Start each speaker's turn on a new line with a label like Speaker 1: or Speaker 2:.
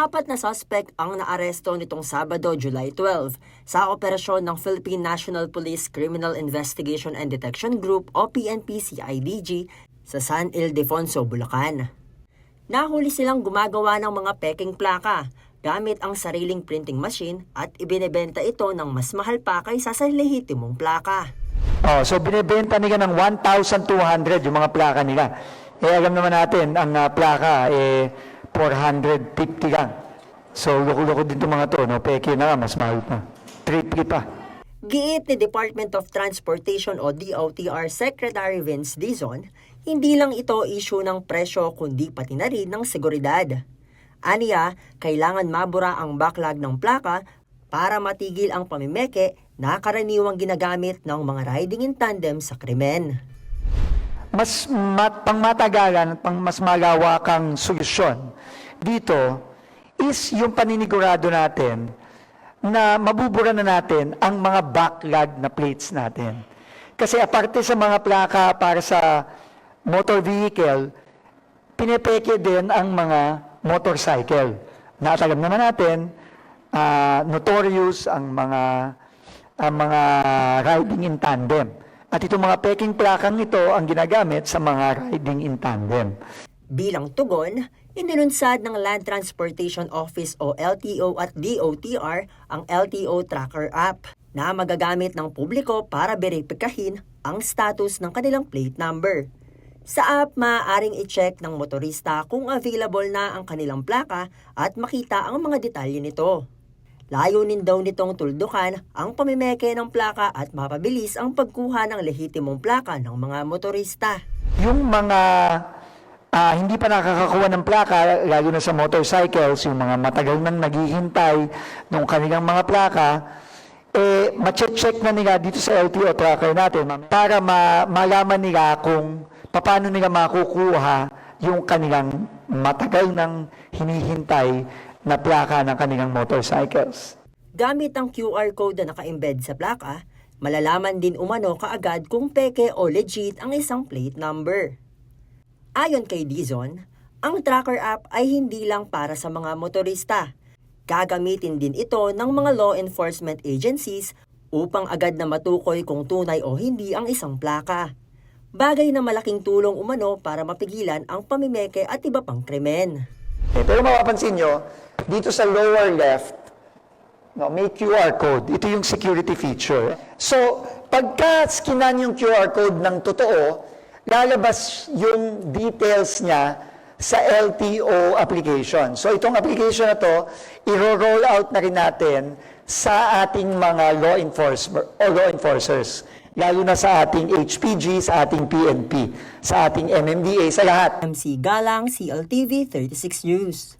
Speaker 1: Apat na suspect ang naaresto nitong Sabado, July 12 sa operasyon ng Philippine National Police Criminal Investigation and Detection Group o PNP-CIDG sa San Ildefonso, Bulacan. Nahuli silang gumagawa ng mga peking plaka gamit ang sariling printing machine at ibinebenta ito ng mas mahal pa kaysa sa lehitimong plaka.
Speaker 2: Oh, so binebenta nila ng 1,200 yung mga plaka nila. Eh alam naman natin, ang ah, plaka eh 450 lang. So loko-loko din itong mga to, no? Peke na mas mahal pa. Triple pa.
Speaker 1: Giit ni Department of Transportation o DOTR Secretary Vince Dizon, hindi lang ito issue ng presyo kundi pati na rin ng seguridad. Aniya, kailangan mabura ang backlog ng plaka para matigil ang pamimeke na karaniwang ginagamit ng mga riding in tandem sa krimen.
Speaker 2: Mas mat, pang matagalan, pang mas malawakang solusyon dito is yung paninigurado natin na mabubura na natin ang mga backlog na plates natin. Kasi aparte sa mga plaka para sa motor vehicle, pinepeke din ang mga motorcycle. Na at alam naman natin, ah, notorious ang mga ang mga riding in tandem. At itong mga peking plakang ito ang ginagamit sa mga riding in tandem.
Speaker 1: Bilang tugon, inilunsad ng Land Transportation Office o LTO at DOTR ang LTO Tracker app na magagamit ng publiko para beripikahin ang status ng kanilang plate number. Sa app, maaaring i-check ng motorista kung available na ang kanilang plaka at makita ang mga detalye nito. Layunin daw nitong tuldukan ang pamimeke ng plaka at mapabilis ang pagkuha ng lehitimong plaka ng mga motorista.
Speaker 2: Yung mga ah, hindi pa nakakakuha ng plaka, lalo na sa motorcycles, yung mga matagal nang naghihintay ng kanilang mga plaka, eh, mache-check na nila dito sa LTO tracker natin para ma- malaman nila kung paano nila makukuha yung kanilang matagal nang hinihintay na plaka ng kanilang motorcycles.
Speaker 1: Gamit ang QR code na naka-embed sa plaka, malalaman din umano kaagad kung peke o legit ang isang plate number. Ayon kay Dizon, ang tracker app ay hindi lang para sa mga motorista. Gagamitin din ito ng mga law enforcement agencies upang agad na matukoy kung tunay o hindi ang isang plaka. Bagay na malaking tulong umano para mapigilan ang pamimeke at iba pang krimen.
Speaker 2: Eh, pero mapapansin nyo, dito sa lower left, no, may QR code. Ito yung security feature. So, pagka skinan yung QR code ng totoo, lalabas yung details niya sa LTO application. So, itong application na to, i-roll out na rin natin sa ating mga law enforcer o law enforcers. Lalo na sa ating HPG, sa ating PNP, sa ating MMDA, sa lahat.
Speaker 1: MC Galang, CLTV 36 News.